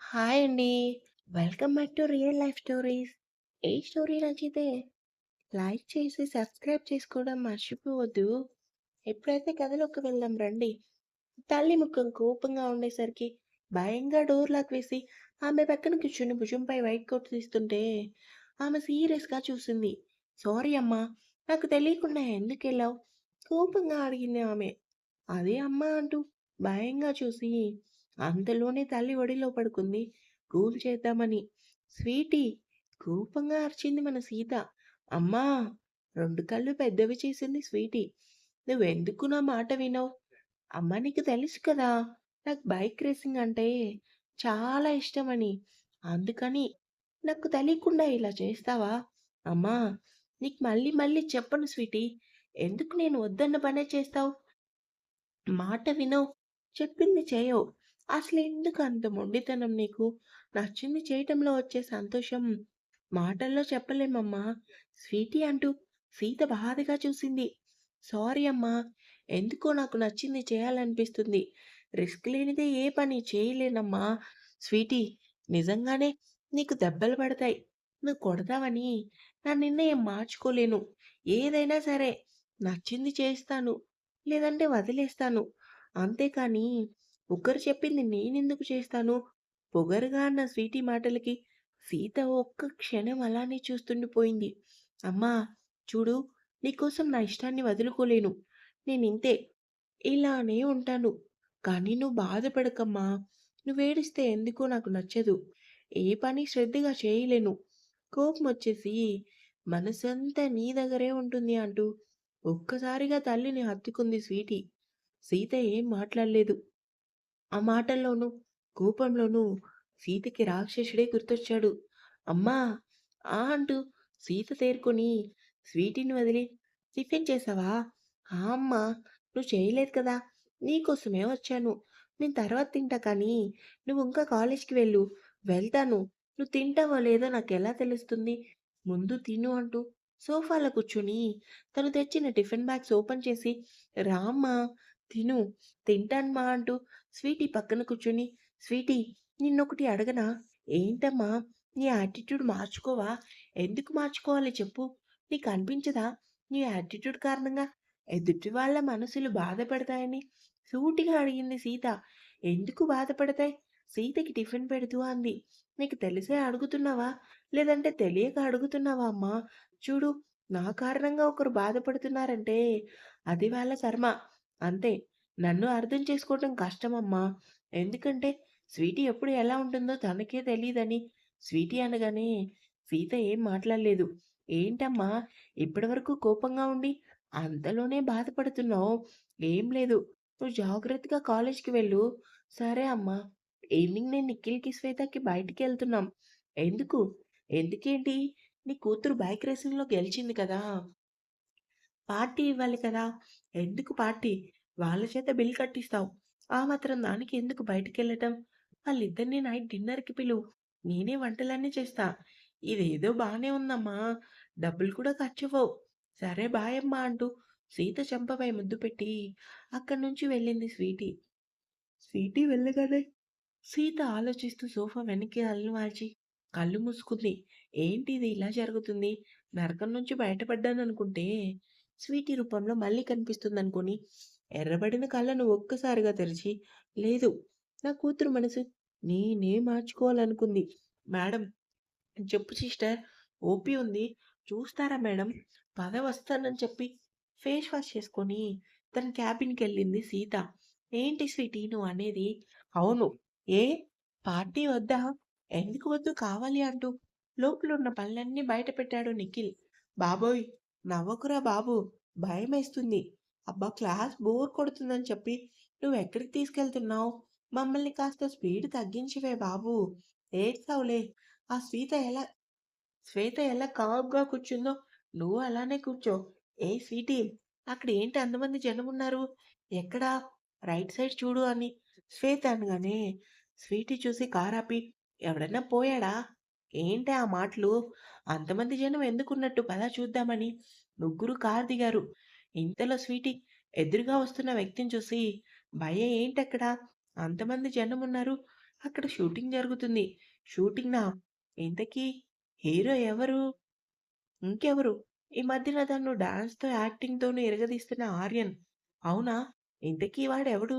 Hi అండి. Welcome back to real life stories. A story నచ్చితే like చేసి subscribe చేసుకోవడం మర్చిపోవద్దు. ఎప్పుడైతే కథలోకి వెళ్దాం రండి. తల్లి ముఖం కోపంగా ఉండేసరికి భయంగా డోర్ లాక్ వేసి ఆమె పక్కన కూర్చుని భుజంపై వైట్ కోట్ తీస్తుంటే ఆమె సీరియస్‌గా చూసింది. సారీ అమ్మా! నాకు తెలియకుండా ఎందుకెళ్ళావు? కోపంగా అడిగింది ఆమె. అదే అమ్మా అంటూ భయంగా చూసి అంతలోనే తల్లి ఒడిలో పడుకుంది కూల్ చేద్దామని. స్వీటీ కోపంగా అరిచింది మన సీత. అమ్మా! రెండు కళ్ళు పెద్దవి చేసింది స్వీటీ. నువ్వెందుకు నా మాట వినవు? అమ్మా నీకు తెలుసు కదా! నాకు బైక్ రేసింగ్ అంటే చాలా ఇష్టమని. అందుకని నాకు తెలియకుండా ఇలా చేస్తావా? అమ్మా! నీకు మళ్ళీ మళ్ళీ చెప్పను స్వీటీ. ఎందుకు నేను వద్దన్న పనే చేస్తావు? మాట వినవు. చెప్పింది చేయవు. అసలు ఎందుకు అంత మొండితనం నీకు? నచ్చింది చేయటంలో వచ్చే సంతోషం మాటల్లో చెప్పలేమమ్మా. స్వీటీ అంటూ సీత బాధగా చూసింది. సారీ అమ్మా! ఎందుకో నాకు నచ్చింది చేయాలనిపిస్తుంది. రిస్క్ లేనిదే ఏ పని చేయలేనమ్మా. స్వీటీ నిజంగానే నీకు దెబ్బలు పడతాయి. నువ్వు కొడతావని నా నిర్ణయం మార్చుకోలేను. ఏదైనా సరే నచ్చింది చేస్తాను. లేదంటే వదిలేస్తాను. అంతేకానీ ఒకరు చెప్పింది నేనెందుకు చేస్తాను? పొగరుగా అన్న స్వీటీ మాటలకి సీత ఒక్క క్షణం అలానే చూస్తుండిపోయింది. అమ్మా! చూడు నీకోసం నా ఇష్టాన్ని వదులుకోలేను. నేనింతే. ఇలానే ఉంటాను. కానీ నువ్వు బాధపడకమ్మా! నువ్వేడిస్తే ఎందుకో నాకు నచ్చదు. ఏ పని శ్రద్ధగా చేయలేను. కోపం వచ్చేసి మనసంతా నీ దగ్గరే ఉంటుంది అంటూ ఒక్కసారిగా తల్లిని హత్తుకుంది స్వీటీ. సీత ఏం మాట్లాడలేదు. ఆ మాటల్లోనూ, కోపంలోనూ సీతకి రాక్షసుడే గుర్తొచ్చాడు. అమ్మా! ఆ! అంటూ సీత తేరుకొని స్వీటీని వదిలి టిఫిన్ చేశావా? ఆ! అమ్మా! నువ్వు చేయలేదు కదా! నీకోసమే వచ్చాను. నేను తర్వాత తింటా కానీ నువ్వు ఇంకా కాలేజ్‌కి వెళ్ళు. వెళ్తాను. నువ్వు తింటావో లేదో నాకెలా తెలుస్తుంది? ముందు తిను అంటూ సోఫాలో కూర్చొని తను తెచ్చిన టిఫిన్ బాక్స్ ఓపెన్ చేసి రా అమ్మా! తిను. తింటాను అంటూ స్వీటీ పక్కన కూర్చొని స్వీటీ నిన్నొకటి అడగనా? ఏంటమ్మా? నీ యాటిట్యూడ్ మార్చుకోవా? ఎందుకు మార్చుకోవాలి చెప్పు? నీకు అనిపించదా? నీ యాటిట్యూడ్ కారణంగా ఎదుటి వాళ్ళ మనసులు బాధపడతాయని సూటిగా అడిగింది సీత. ఎందుకు బాధపడతాయి? సీతకి టిఫిన్ పెడుతూ అంది. నీకు తెలిసే అడుగుతున్నావా? లేదంటే తెలియక అడుగుతున్నావా అమ్మా? చూడు నా కారణంగా ఒకరు బాధపడుతున్నారంటే అది వాళ్ళ కర్మ. అంతే. నన్ను అర్థం చేసుకోవటం కష్టమమ్మా. ఎందుకంటే స్వీటీ ఎప్పుడు ఎలా ఉంటుందో తనకే తెలియదని స్వీటీ అనగానే సీత ఏం మాట్లాడలేదు. ఏంటమ్మా ఇప్పటివరకు కోపంగా ఉండి అంతలోనే బాధపడుతున్నావు? ఏం లేదు. నువ్వు జాగ్రత్తగా కాలేజ్‌కి వెళ్ళు. సరే అమ్మా. ఈవినింగ్ నేను నిఖిల్‌కి, శ్వేతకి బయటికెళ్తున్నాం. ఎందుకు? ఎందుకేంటి? నీ కూతురు బైక్ రేసింగ్‌లో గెలిచింది కదా! పార్టీ ఇవ్వాలి కదా! ఎందుకు పార్టీ? వాళ్ళ చేత బిల్ కట్టిస్తావు. ఆ మాత్రం దానికి ఎందుకు బయటికెళ్ళటం? వాళ్ళిద్దరిని నైట్ డిన్నర్‌కి పిలువు. నేనే వంటలన్నీ చేస్తా. ఇదేదో బాగానే ఉందమ్మా! డబ్బులు కూడా ఖర్చవ్వవు. సరే బాయ్ అమ్మా! అంటూ సీత చెంపపై ముద్దు పెట్టి అక్కడి నుంచి వెళ్ళింది స్వీటీ. స్వీటీ వెళ్ళగానే సీత ఆలోచిస్తూ సోఫా వెనక్కి అల్లు మార్చి కళ్ళు మూసుకుంది. ఏంటి ఇది ఇలా జరుగుతుంది? నరకం నుంచి బయటపడ్డాను అనుకుంటే స్వీటీ రూపంలో మళ్ళీ కనిపిస్తుందనుకొని ఎర్రబడిన కళ్ళను ఒక్కసారిగా తెరిచి లేదు నా కూతురు మనసు నేనే మార్చుకోవాలనుకుంది. మేడం చెప్పు సిస్టర్ ఓపీ ఉంది. చూస్తారా మేడం? పద వస్తానని చెప్పి ఫేస్ వాష్ చేసుకొని తన క్యాబిన్కి వెళ్ళింది సీత. ఏంటి స్వీటీ నువ్వనేది? అవును. ఏ పార్టీ వద్దా? ఎందుకు వద్దు కావాలి అంటూ లోపల ఉన్న పనులన్నీ బయట పెట్టాడు నిఖిల్. బాబోయ్! నవ్వకురా బాబు! భయమేస్తుంది. అబ్బా! క్లాస్ బోర్ కొడుతుందని చెప్పి నువ్వు ఎక్కడికి తీసుకెళ్తున్నావు? మమ్మల్ని కాస్త స్పీడ్ తగ్గించివే బాబు! ఏడ్చావులే. ఆ శ్వేత ఎలా శ్వేత ఎలా కామ్‌గా కూర్చుందో నువ్వు అలానే కూర్చో. ఏ స్వీటీ అక్కడ ఏంటి అంతమంది జనం ఉన్నారు ఎక్కడ? రైట్ సైడ్ చూడు అని శ్వేత అనగానే స్వీటీ చూసి కారాపి ఎవడన్నా పోయాడా? ఏంటి ఆ మాటలు? అంతమంది జనం ఎందుకున్నట్టు పదా చూద్దామని ముగ్గురు కారు దిగారు. ఇంతలో స్వీటీ ఎదురుగా వస్తున్న వ్యక్తిని చూసి భయ ఏంటక్కడ? అంతమంది జనం ఉన్నారు అక్కడ షూటింగ్ జరుగుతుంది. షూటింగ్నా ఇంతకీ హీరో ఎవరు? ఇంకెవరు? ఈ మధ్యన తను డాన్స్‌తో, యాక్టింగ్తోనూ ఇరగదీస్తున్న 'ఆర్యన్.' అవునా? ఇంతకీ వాడెవడు?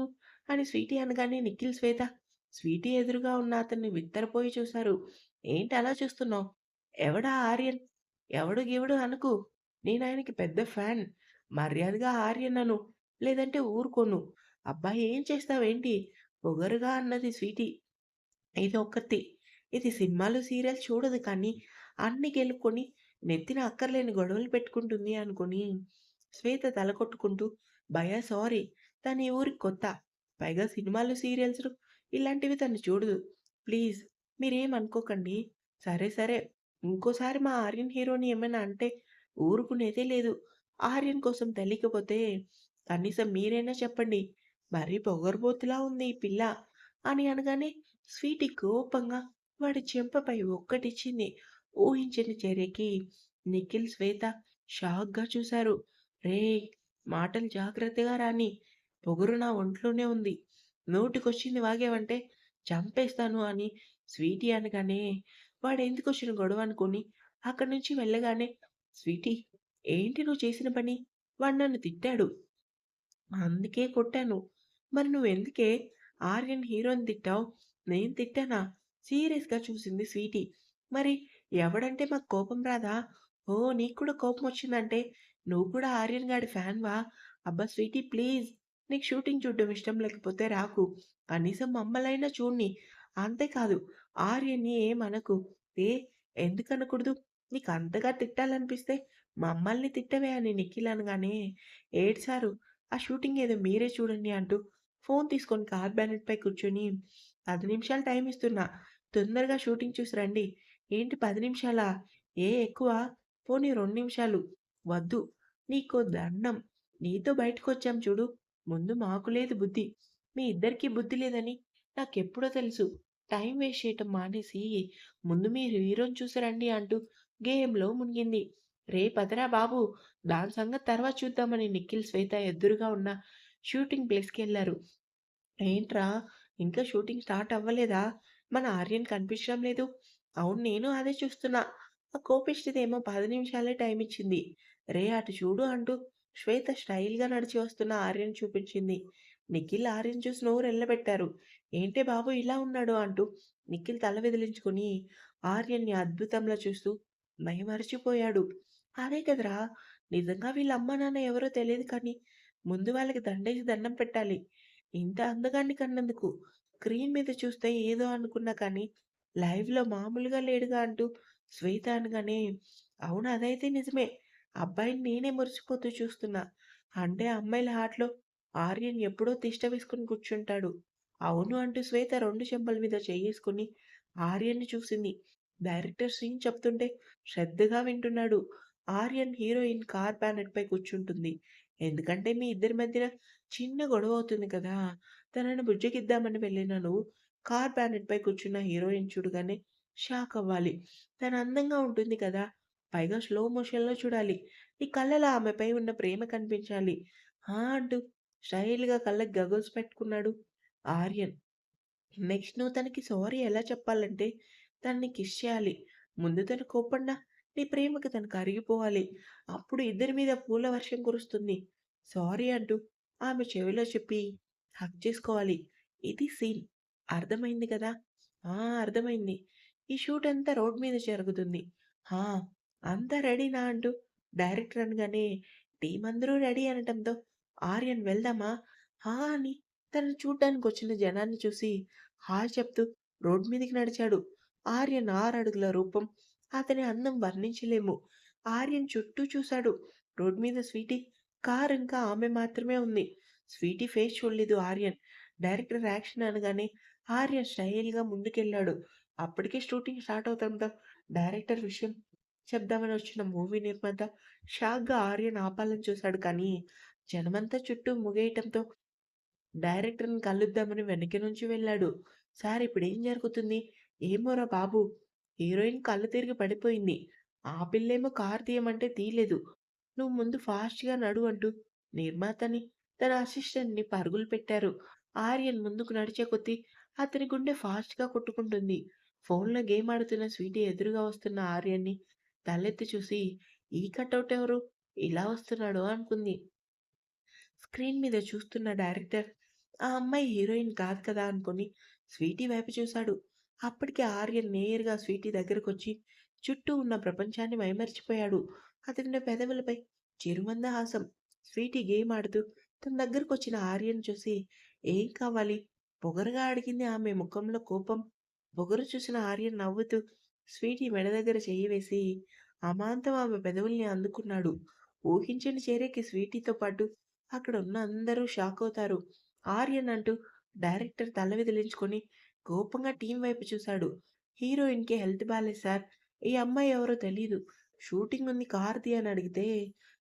అని స్వీటీ అనగానే నిఖిల్, శ్వేత స్వీటీ ఎదురుగా ఉన్న అతన్ని విత్తరపోయి చూశారు. ఏంటి అలా చూస్తున్నావు? ఎవడా ఆర్యన్? ఎవడు గివడు అనుకు నేను ఆయనకి పెద్ద ఫ్యాన్. మర్యాదగా ఆర్యన్నను లేదంటే ఊరుకోను. అబ్బాయి ఏం చేస్తావేంటి? పొగరుగా అన్నది స్వీటీ. ఇది ఒక్కతి. ఇది సినిమాలు, సీరియల్స్ చూడదు కానీ అన్ని గెలుక్కొని నెత్తిన అక్కర్లేని గొడవలు పెట్టుకుంటుంది అనుకుని శ్వేత తల కొట్టుకుంటూ సారీ. తను ఈ ఊరికి కొత్త. పైగా సినిమాలు, సీరియల్స్ ఇలాంటివి తను చూడదు. ప్లీజ్ మీరేమనుకోకండి. సరే సరే. ఇంకోసారి మా ఆర్యన్ హీరోని ఏమైనా అంటే ఊరుకునేదే లేదు. ఆర్యన్ కోసం తెలియకపోతే కనీసం మీరైనా చెప్పండి. మరీ పొగరుబోతులా ఉంది ఈ పిల్ల అని అనగానే స్వీటి కోపంగా వాడి చెంపపై ఒక్కటిచ్చింది. ఊహించని చర్యకి నిఖిల్, శ్వేత షాక్‌గా చూశారు. రే మాటలు జాగ్రత్తగా రాని. పొగరు నా ఒంట్లోనే ఉంది. నోటికొచ్చింది వాగావంటే చంపేస్తాను అని స్వీటీ అనగానే వాడెందుకొచ్చిన గొడవ అనుకుని అక్కడి నుంచి వెళ్ళగానే స్వీటీ ఏంటి నువ్వు చేసిన పని? వాడు నన్ను తిట్టాడు. అందుకే కొట్టాను. మరి నువ్వెందుకే ఆర్యన్ హీరోని తిట్టావు? నేను తిట్టానా? సీరియస్‌గా చూసింది స్వీటీ. మరి ఎవడంటే మాకు కోపం రాదా? ఓ నీకు కూడా కోపం వచ్చిందంటే నువ్వు కూడా ఆర్యన్ గాడి ఫ్యాన్‌వా? అబ్బా స్వీటీ ప్లీజ్ నీకు షూటింగ్ చూడడం ఇష్టం లేకపోతే రాకు. కనీసం మమ్మలైనా చూడని. అంతేకాదు ఆర్యన్‌ని ఏమనకు. ఏ ఎందుకనకూడదు? నీకు అంతగా తిట్టాలనిపిస్తే మమ్మల్ని తిట్టవే అని నిఖిల్ అనగానే ఏడ్చారు. ఆ షూటింగ్ ఏదో మీరే చూడండి అంటూ ఫోన్ తీసుకొని కార్ బానెట్‌పై కూర్చొని పది నిమిషాలు టైం ఇస్తున్నా. తొందరగా షూటింగ్ చూసి రండి. ఏంటి పది నిమిషాలా? ఏ ఎక్కువ పోనీ రెండు నిమిషాలు. వద్దు. నీకో దండం. నీతో బయటకొచ్చాం చూడు. ముందు మాకు లేదు బుద్ధి. మీ ఇద్దరికీ బుద్ధి లేదని నాకెప్పుడో తెలుసు. టైం వేస్ట్ చేయటం మానేసి ముందు మీరు హీరోని చూసి రండి అంటూ గేమ్‌లో మునిగింది. రే పదరా బాబు! దాని సంగతి తర్వాత చూద్దామని నిఖిల్, శ్వేత ఎదురుగా ఉన్న షూటింగ్ ప్లేస్కి వెళ్ళారు ఏంట్రా ఇంకా షూటింగ్ స్టార్ట్ అవ్వలేదా? మన ఆర్యన్ కనిపించడం లేదు. అవును నేను అదే చూస్తున్నా. ఆ కోపిష్టిదేమో పది నిమిషాలే టైం ఇచ్చింది. రే అటు చూడు అంటూ శ్వేత స్టైల్‌గా నడిచి వస్తున్న ఆర్యన్ చూపించింది. నిఖిల్ ఆర్యన్ చూసి ఎల్లబెట్టారు ఏంటే బాబు ఇలా ఉన్నాడు అంటూ నిఖిల్ తల విదిలించుకుని ఆర్యన్‌ని అద్భుతంలా చూస్తూ మైమరిచిపోయాడు. అదే కదరా! నిజంగా వీళ్ళ అమ్మ నాన్న ఎవరో తెలియదు కానీ ముందు వాళ్ళకి దండేసి దండం పెట్టాలి. ఇంత అందగాన్ని కన్నందుకు. స్క్రీన్ మీద చూస్తే ఏదో అనుకున్నా కానీ లైవ్‌లో మామూలుగా లేడుగా అంటూ శ్వేత అనగానే అవును అదైతే నిజమే. అబ్బాయిని నేనే మురిసిపోతూ చూస్తున్నా. అంటే అమ్మాయిల హార్ట్‌లో ఆర్యన్ ఎప్పుడో తిష్ట వేసుకొని కూర్చుంటాడు. అవును అంటూ శ్వేత రెండు చెంపల మీద చేసుకుని ఆర్యన్‌ని చూసింది. డైరెక్టర్ సీన్ చెప్తుంటే శ్రద్ధగా వింటున్నాడు. ఆర్యన్ హీరోయిన్ కార్ బానెట్‌పై కూర్చుంటుంది. ఎందుకంటే మీ ఇద్దరి మధ్యన చిన్న గొడవ అవుతుంది కదా! తనని బుజ్జగిద్దామని వెళ్ళిన నువ్వు కార్ బానెట్‌పై కూర్చున్న హీరోయిన్ చూడగానే షాక్ అవ్వాలి. తను అందంగా ఉంటుంది కదా! పైగా స్లో మోషన్‌లో చూడాలి. నీ కళ్ళలో ఆమెపై ఉన్న ప్రేమ కనిపించాలి. ఆ! అంటూ స్టైల్‌గా కళ్ళకి గగుల్స్ పెట్టుకున్నాడు ఆర్యన్. నెక్స్ట్ నువ్వు తనకి సారీ ఎలా చెప్పాలంటే తనని కిష్ చేయాలి. ముందు తను కోపండా నీ ప్రేమకు తను కరిగిపోవాలి. అప్పుడు ఇద్దరి మీద పూల వర్షం కురుస్తుంది. సారీ అంటూ ఆమె చెవిలో చెప్పి హక్ చేసుకోవాలి. ఇది సీన్. అర్థమైంది కదా! ఆ! అర్థమైంది. ఈ షూట్ అంతా రోడ్ మీద జరుగుతుంది. హా అంతా రెడీనా అంటూ డైరెక్టర్ అనగానే టీం అందరూ రెడీ అనటంతో ఆర్యన్ వెళ్దామా? హా అని తనను చూడ్డానికి వచ్చిన జనాన్ని చూసి హా చెప్తూ రోడ్ మీదకి నడిచాడు. ఆర్యన్ ఆరడుగుల రూపం. అతని అందం వర్ణించలేము. ఆర్యన్ చుట్టూ చూశాడు. రోడ్ మీద స్వీటీ, కార్ ఇంకా ఆమె మాత్రమే ఉంది. స్వీటీ ఫేస్ చూడలేదు ఆర్యన్. డైరెక్టర్ యాక్షన్ అనగానే ఆర్యన్ స్టైల్‌గా ముందుకెళ్ళాడు. అప్పటికే షూటింగ్ స్టార్ట్ అవుతుందా డైరెక్టర్ విషయం చెప్దామని వచ్చిన మూవీ నిర్మాత షాక్‌గా ఆర్యన్ ఆపాలని చూశాడు కానీ జనమంతా చుట్టూ ముగేయటంతో డైరెక్టర్‌ని కలుద్దామని వెనక నుంచి వెళ్ళాడు. సార్ ఇప్పుడేం జరుగుతుంది? ఏమోరా బాబు! హీరోయిన్ కళ్ళు తిరిగి పడిపోయింది. ఆ పిల్లేమో కారు తీయమంటే తీయలేదు. నువ్వు ముందు ఫాస్ట్‌గా నడు అంటూ నిర్మాతని, తన అసిస్టెంట్‌ని పరుగులు పెట్టారు. ఆర్యన్ ముందుకు నడిచే కొద్దీ అతని గుండె ఫాస్ట్‌గా కొట్టుకుంటుంది. ఫోన్‌లో గేమ్ ఆడుతున్న స్వీటీ ఎదురుగా వస్తున్న ఆర్యన్‌ని తలెత్తి చూసి, ఈ కట్అవుట్ ఎవరు? ఇలా వస్తున్నాడు అనుకుంది. స్క్రీన్ మీద చూస్తున్న డైరెక్టర్, ఆ అమ్మాయి హీరోయిన్ కాదు కదా అనుకుని స్వీటీ వైపు చూశాడు. అప్పటికే ఆర్యన్ నేరుగా స్వీటీ దగ్గరకొచ్చి చుట్టూ ఉన్న ప్రపంచాన్ని మైమరిచిపోయాడు. అతని పెదవులపై చిరుమందహాసం. స్వీటీ గేమ్ ఆడుతూ తన దగ్గరకొచ్చిన ఆర్యన్ చూసి, ఏం కావాలి? పొగరుగా అడిగింది ఆమె ముఖంలో కోపం. పొగరు చూసిన ఆర్యన్ నవ్వుతూ స్వీటీ మెడ దగ్గర చేయివేసి వేసి అమాంతం ఆమె పెదవుల్ని అందుకున్నాడు. ఊహించని చేరేకి స్వీటీతో పాటు అక్కడ ఉన్న అందరూ షాక్ అవుతారు. ఆర్యన్ అంటూ డైరెక్టర్ తల విదిలించుకొని కోపంగా టీం వైపు చూశాడు. హీరోయిన్‌కి హెల్త్ బాగాలేదు సార్. ఈ అమ్మాయి ఎవరో తెలీదు. షూటింగ్ ఉంది కార్‌ది అని అడిగితే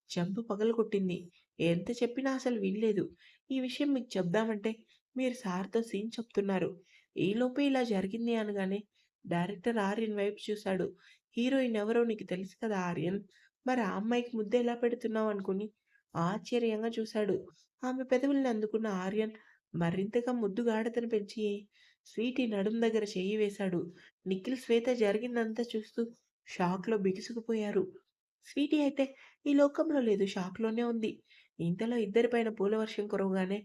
చెంప పగలగొట్టింది. ఎంత చెప్పినా అసలు వినలేదు. ఈ విషయం మీకు చెప్దామంటే మీరు సార్‌తో సీన్ చెప్తున్నారు. ఈలోపే ఇలా జరిగింది అనగానే డైరెక్టర్ ఆర్యన్ వైపు చూశాడు. హీరోయిన్ ఎవరో నీకు తెలుసు కదా ఆర్యన్. మరి ఆ అమ్మాయికి ముద్దెలా పెడుతున్నావు అనుకుని ఆశ్చర్యంగా చూశాడు. ఆమె పెదవుల్ని అందుకున్న ఆర్యన్ మరింతగా ముద్దు గాఢతను పెంచి స్వీటీ నడుం దగ్గర చెయ్యి వేశాడు. నిఖిల్, శ్వేత జరిగిందంతా చూస్తూ షాక్‌లో బిగుసుకుపోయారు. స్వీటీ అయితే ఈ లోకంలో లేదు షాక్‌లోనే ఉంది. ఇంతలో ఇద్దరిపైన పూలవర్షం కురవగానే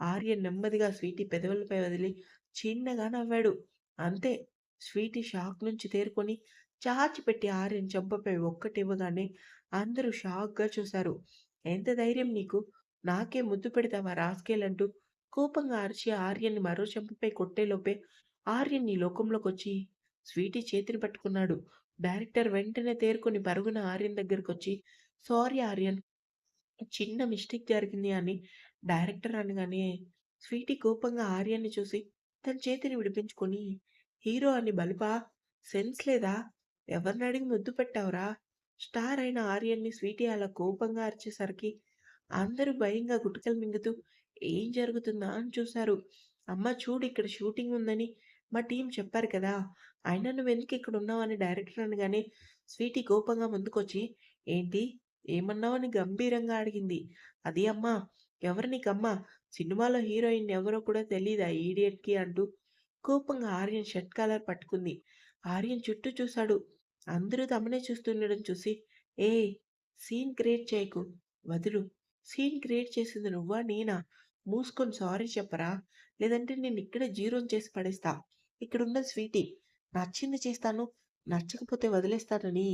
ఆర్యన్ నెమ్మదిగా స్వీటీ పెదవులపై వదిలి చిన్నగా నవ్వాడు. అంతే స్వీటీ షాక్ నుంచి తేరుకొని చాచిపెట్టి ఆర్యన్ చెంపపై ఒక్కటివ్వగానే అందరూ షాక్‌గా చూశారు. ఎంత ధైర్యం నీకు? నాకే ముద్దు పెడతావా రాస్కేల్ అంటూ కోపంగా అరిచి ఆర్యన్‌ని మరో చెంపపై కొట్టేలోపే ఆర్యన్ ఈ లోకంలోకొచ్చి స్వీటీ చేతిని పట్టుకున్నాడు. డైరెక్టర్ వెంటనే తేరుకొని పరుగున ఆర్యన్ దగ్గరకొచ్చి సారీ ఆర్యన్. చిన్న మిస్టేక్ జరిగింది అని డైరెక్టర్ అనగానే స్వీటీ కోపంగా ఆర్యన్‌ని చూసి తన చేతిని విడిపించుకొని హీరో అని బలిపా సెన్స్ లేదా? ఎవరిని అడిగి ముద్దు పెట్టావురా? స్టార్ అయిన ఆర్యన్‌ని స్వీటీ అలా కోపంగా అరిచేసరికి అందరూ భయంగా గుటకలు మింగుతూ ఏం జరుగుతుందా అని చూశారు. అమ్మ చూడు ఇక్కడ షూటింగ్ ఉందని మా టీం చెప్పారు కదా! అయినా నువ్వెందుకు ఇక్కడ ఉన్నావని డైరెక్టర్ అనగానే స్వీటీ కోపంగా ముందుకొచ్చి ఏంటి? ఏమన్నావని గంభీరంగా అడిగింది. అది అమ్మా! ఎవరు నీకమ్మ? సినిమాలో హీరోయిన్ ఎవరో కూడా తెలియదు ఈ ఇడియట్‌కి అంటూ కోపంగా ఆర్యన్ షర్ట్ కాలర్ పట్టుకుంది. ఆర్యన్ చుట్టూ చూశాడు. అందరూ తమనే చూస్తుండడం చూసి ఏ సీన్ క్రియేట్ చేయకు. వదులు. సీన్ క్రియేట్ చేసింది నువ్వా? నేనా? మూసుకొని సారీ చెప్పరా? లేదంటే నేను ఇక్కడే జీరో చేసి పడేస్తా. ఇక్కడున్న స్వీటీ. నచ్చింది చేస్తాను. నచ్చకపోతే వదిలేస్తానని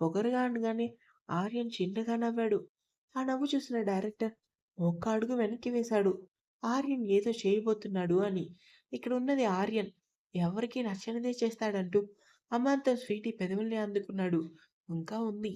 పొగరుగా అనగానే ఆర్యన్ చిన్నగా నవ్వాడు. ఆ నవ్వు చూసిన డైరెక్టర్ ఒక్క అడుగు వెనక్కి వేశాడు. ఆర్యన్ ఏదో చేయబోతున్నాడు అని. ఇక్కడున్నది ఆర్యన్. ఎవరికి నచ్చనిదే చేస్తాడంటూ అమాంతం స్వీటీ పెదవుల్ని అందుకున్నాడు. ఇంకా ఉంది.